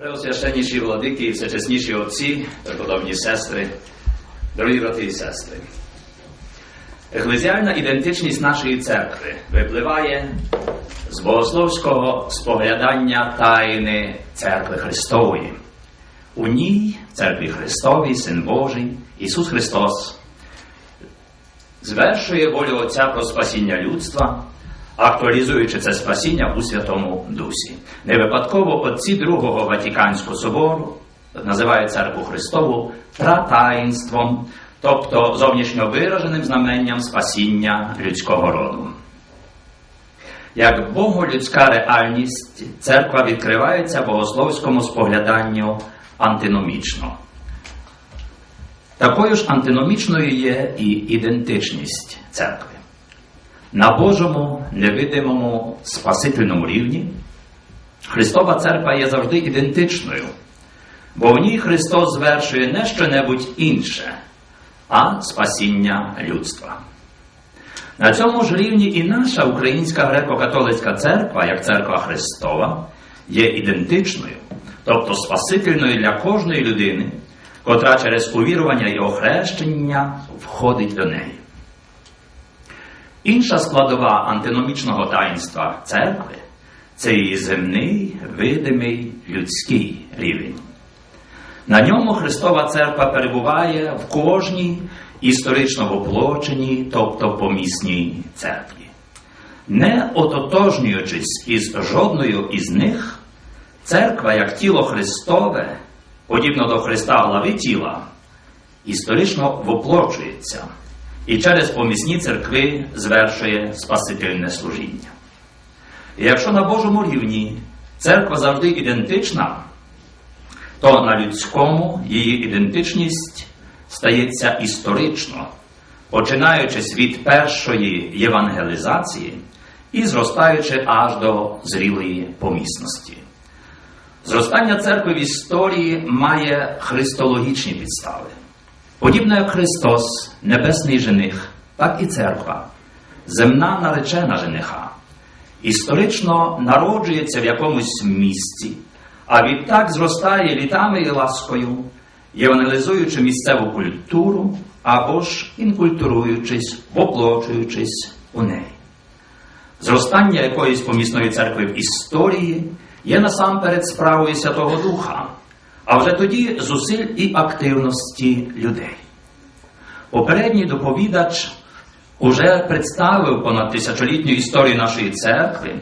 Преосвященніші владики і всечесніші отці, преподобні сестри, дорогі брати і сестри. Еклезіальна ідентичність нашої церкви випливає з богословського споглядання тайни церкви Христової. У ній, церкві Христовій, Син Божий, Ісус Христос, звершує волю Отця про спасіння людства, актуалізуючи це спасіння у Святому Дусі. Не випадково отці Другого Ватиканського собору називають церкву Христову тратаїнством, тобто зовнішньо вираженим знаменням спасіння людського роду. Як боголюдська реальність, церква відкривається богословському спогляданню антиномічно. Такою ж антиномічною є і ідентичність церкви. На Божому невидимому спасительному рівні Христова церква є завжди ідентичною, бо в ній Христос звершує не що-небудь інше, а спасіння людства. На цьому ж рівні і наша Українська греко-католицька церква, як церква Христова, є ідентичною, тобто спасительною для кожної людини, котра через увірування і охрещення входить до неї. Інша складова антиномічного таїнства церкви це її земний, видимий людський рівень. На ньому Христова Церква перебуває в кожній історично воплоченій, тобто помісній церкві. Не ототожнюючись із жодною із них, церква, як тіло Христове, подібно до Христа глави тіла, історично воплочується і через помісні церкви звершує спасительне служіння. І якщо на Божому рівні церква завжди ідентична, то на людському її ідентичність стається історично, починаючись від першої євангелізації і зростаючи аж до зрілої помісності. Зростання церкви в історії має христологічні підстави. Подібно як Христос, небесний жених, так і церква, земна наречена жениха, історично народжується в якомусь місці, а відтак зростає літами і ласкою, євангелізуючи місцеву культуру або ж інкультуруючись, воплочуючись у неї. Зростання якоїсь помісної церкви в історії є насамперед справою Святого Духа, а вже тоді зусиль і активності людей. Попередній доповідач уже представив понад тисячолітню історію нашої церкви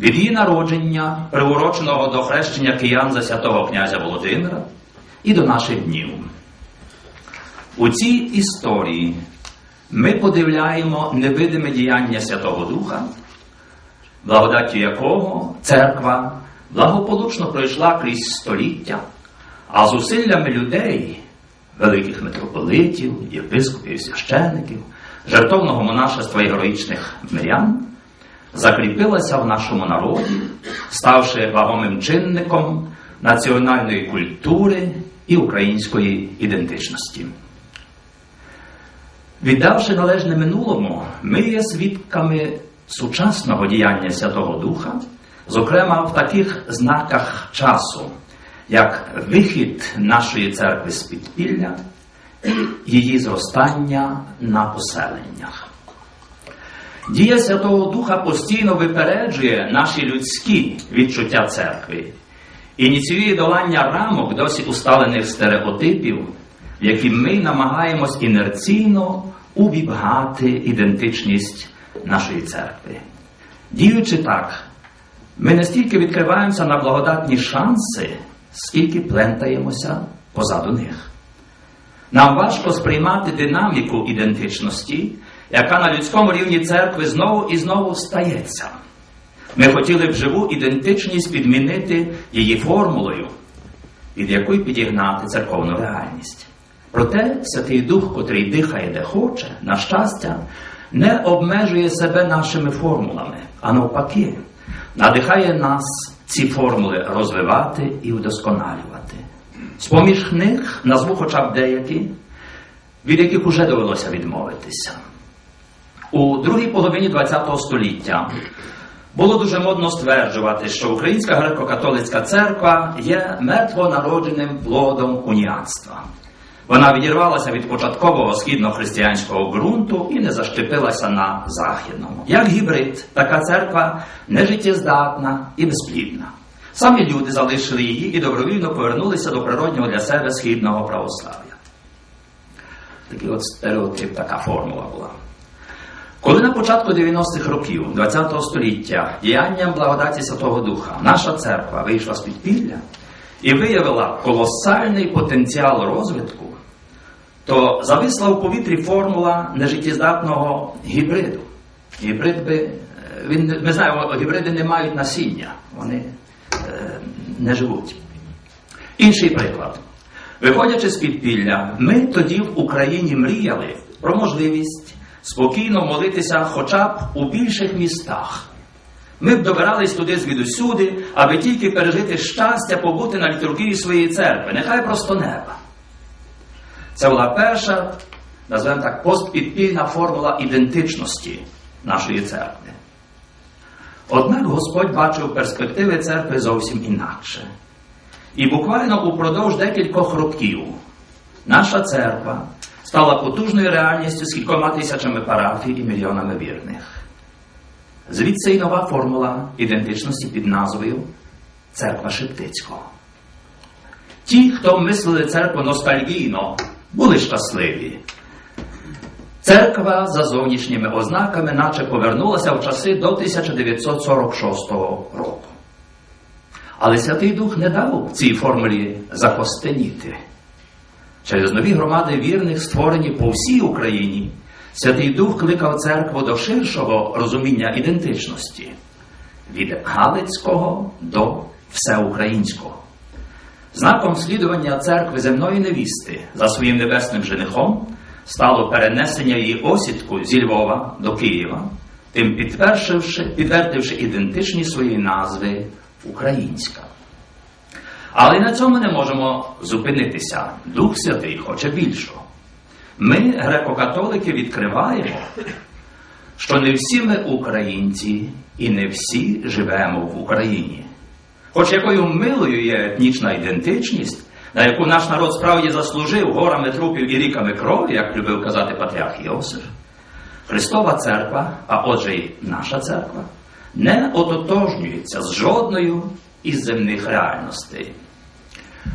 від її народження, приуроченого до хрещення киян за святого князя Володимира, і до наших днів. У цій історії ми подивляємо невидиме діяння Святого Духа, благодаттю якого церква благополучно пройшла крізь століття, а зусиллями людей, великих митрополитів, єпископів і священників, жертовного монашества і героїчних мирян, закріпилася в нашому народі, ставши вагомим чинником національної культури і української ідентичності. Віддавши належне минулому, ми є свідками сучасного діяння Святого Духа, зокрема в таких знаках часу, як вихід нашої церкви з підпілля і її зростання на поселеннях. Дія Святого Духа постійно випереджує наші людські відчуття церкви, ініціює долання рамок досі усталених стереотипів, які ми намагаємось інерційно увібгати ідентичність нашої церкви. Діючи так, ми не стільки відкриваємося на благодатні шанси, скільки плентаємося позаду них. Нам важко сприймати динаміку ідентичності, яка на людському рівні церкви знову і знову стається. Ми хотіли б живу ідентичність підмінити її формулою, від якої підігнати церковну реальність. Проте Святий Дух, котрий дихає де хоче, на щастя, не обмежує себе нашими формулами, а навпаки, надихає нас ці формули розвивати і вдосконалювати. З-поміж них назву хоча б деякі, від яких уже довелося відмовитися. У другій половині ХХ століття Було дуже модно стверджувати, що Українська греко-католицька церква є мертвонародженим плодом уніатства. Вона відірвалася від початкового східно-християнського ґрунту і не защепилася на західному. Як гібрид, така церква нежиттєздатна і безплідна. Самі люди залишили її і добровільно повернулися до природнього для себе східного православ'я. Такий от стереотип, така формула була. Коли на початку 90-х років ХХ століття діянням благодаті Святого Духа наша церква вийшла з підпілля і виявила колосальний потенціал розвитку, то зависла в повітрі формула нежиттєздатного гібриду. Гібрид би, е, він, ми знаємо, гібриди не мають насіння, вони е, не живуть. Інший приклад. Виходячи з підпілля, ми тоді в Україні мріяли про можливість спокійно молитися хоча б у більших містах. Ми б добирались туди звідусюди, аби тільки пережити щастя побути на літургії своєї церкви, нехай просто неба. Це була перша, назвемо так, постпідпільна формула ідентичності нашої церкви. Однак Господь бачив перспективи церкви зовсім інакше. І буквально упродовж декількох років наша церква стала потужною реальністю з кількома тисячами парафій і мільйонами вірних. Звідси й нова формула ідентичності під назвою Церква Шептицького. Ті, хто мислили церкву ностальгійно, були щасливі. Церква за зовнішніми ознаками, наче повернулася в часи до 1946 року. Але Святий Дух не дав цій формулі закостеніти. Через нові громади вірних, створені по всій Україні, Святий Дух кликав церкву до ширшого розуміння ідентичності від Галицького до всеукраїнського. Знаком слідування церкви земної невісти за своїм небесним женихом стало перенесення її осідку зі Львова до Києва, тим підтвердивши, ідентичність своєї назви Українська. Але на цьому не можемо зупинитися. Дух Святий хоче більшого. Ми, греко-католики, відкриваємо, що не всі ми українці і не всі живемо в Україні. Хоч якою милою є етнічна ідентичність, на яку наш народ справді заслужив горами трупів і ріками крові, як любив казати патріарх Йосиф, Христова церква, а отже й наша церква, не ототожнюється з жодною із земних реальностей.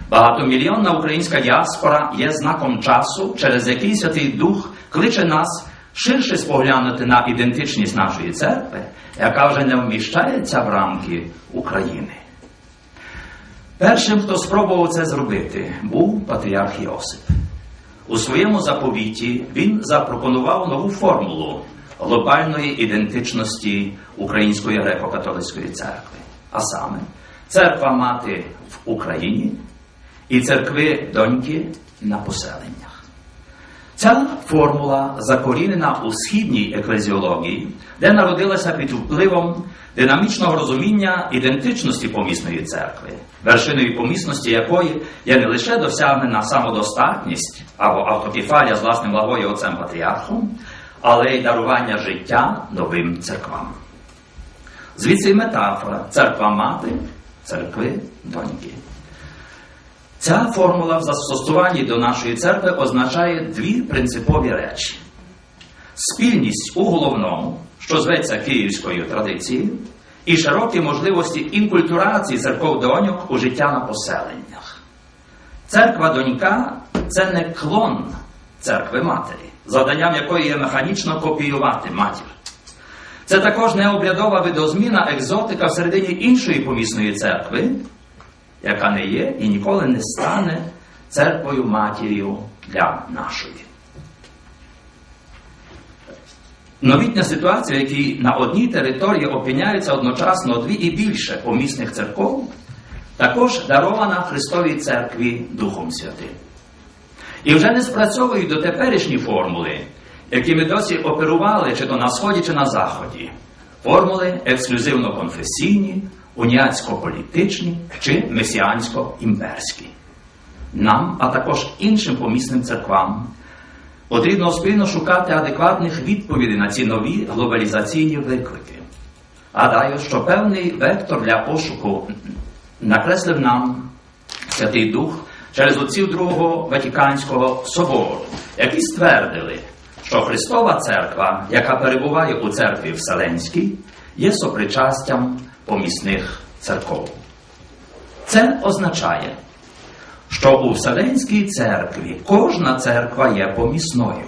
Багатомільйонна українська діаспора є знаком часу, через який Святий Дух кличе нас ширше споглянути на ідентичність нашої церкви, яка вже не вміщається в рамки України. Першим, хто спробував це зробити, був патріарх Йосип. У своєму заповіті він запропонував нову формулу глобальної ідентичності Української греко-католицької церкви. А саме, церква мати в Україні і церкви доньки на поселеннях. Ця формула закорінена у східній еклезіології, де народилася під впливом динамічного розуміння ідентичності помісної церкви, вершиною помісності якої є не лише досягнена самодостатність або автокефалія з власним главою отцем патріархом, але й дарування життя новим церквам. Звідси метафора церква мати, церкви доньки. Ця формула в застосуванні до нашої церкви означає дві принципові речі: спільність у головному, що зветься київською традицією, і широкі можливості інкультурації церков доньок у життя на поселеннях. Церква донька це не клон церкви матері, завданням якої є механічно копіювати матір. Це також не обрядова видозміна екзотика всередині іншої помісної церкви, яка не є і ніколи не стане церквою матір'ю для нашої. Новітня ситуація, в якій на одній території опиняються одночасно дві і більше помісних церков, також дарована Христовій церкві Духом Святим. І вже не спрацьовують до теперішні формули, якими досі оперували чи то на Сході, чи на Заході. Формули ексклюзивно-конфесійні, уніатсько-політичні чи месіансько-імперські. Нам, а також іншим помісним церквам, потрібно спільно шукати адекватних відповідей на ці нові глобалізаційні виклики. Гадаю, що певний вектор для пошуку накреслив нам Святий Дух через отців Другого Ватиканського собору, які ствердили, що Христова Церква, яка перебуває у церкві Вселенській, є сопричастям помісних церков. Це означає, що у Вселенській церкві кожна церква є помісною.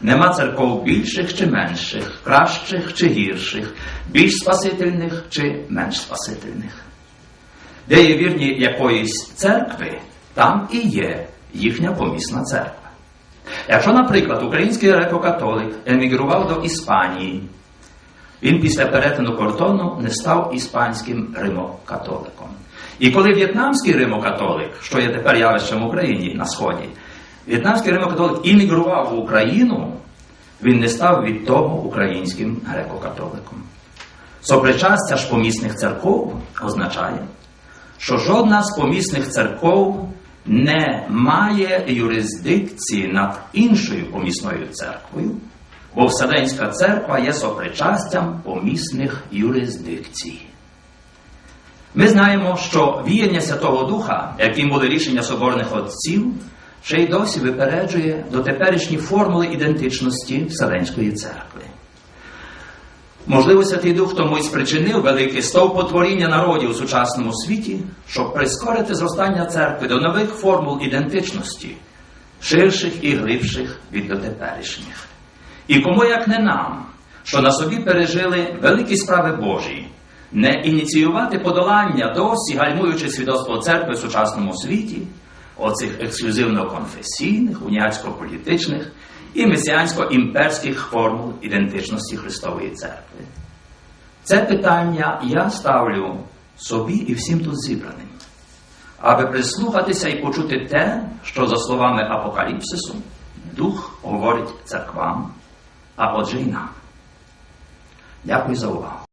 Нема церков більших чи менших, кращих чи гірших, більш спасительних чи менш спасительних. Де є вірні якоїсь церкви, там і є їхня помісна церква. Якщо, наприклад, український греко-католик емігрував до Іспанії, він після перетину кордону не став іспанським римокатоликом. І коли в'єтнамський римокатолик, що є тепер явищем в Україні на Сході, в'єтнамський римокатолик іммігрував в Україну, він не став від того українським греко-католиком. Сопричастя ж помісних церков означає, що жодна з помісних церков не має юрисдикції над іншою помісною церквою, бо Вселенська церква є сопричастям помісних юрисдикцій. Ми знаємо, що віяння Святого Духа, яким буде рішення соборних отців, ще й досі випереджує дотеперішні формули ідентичності Вселенської церкви. Можливо, Святий Дух тому і спричинив великий стовпотворіння народів у сучасному світі, щоб прискорити зростання церкви до нових формул ідентичності, ширших і глибших від дотеперішніх. І кому як не нам, що на собі пережили великі справи Божі, не ініціювати подолання досі гальмуючи свідоцтво церкви в сучасному світі, оцих ексклюзивно-конфесійних, уніатсько-політичних і месіансько-імперських формул ідентичності Христової церкви. Це питання я ставлю собі і всім тут зібраним, аби прислухатися і почути те, що, за словами Апокаліпсису, Дух говорить церквам, а отже й нам. Дякую за увагу.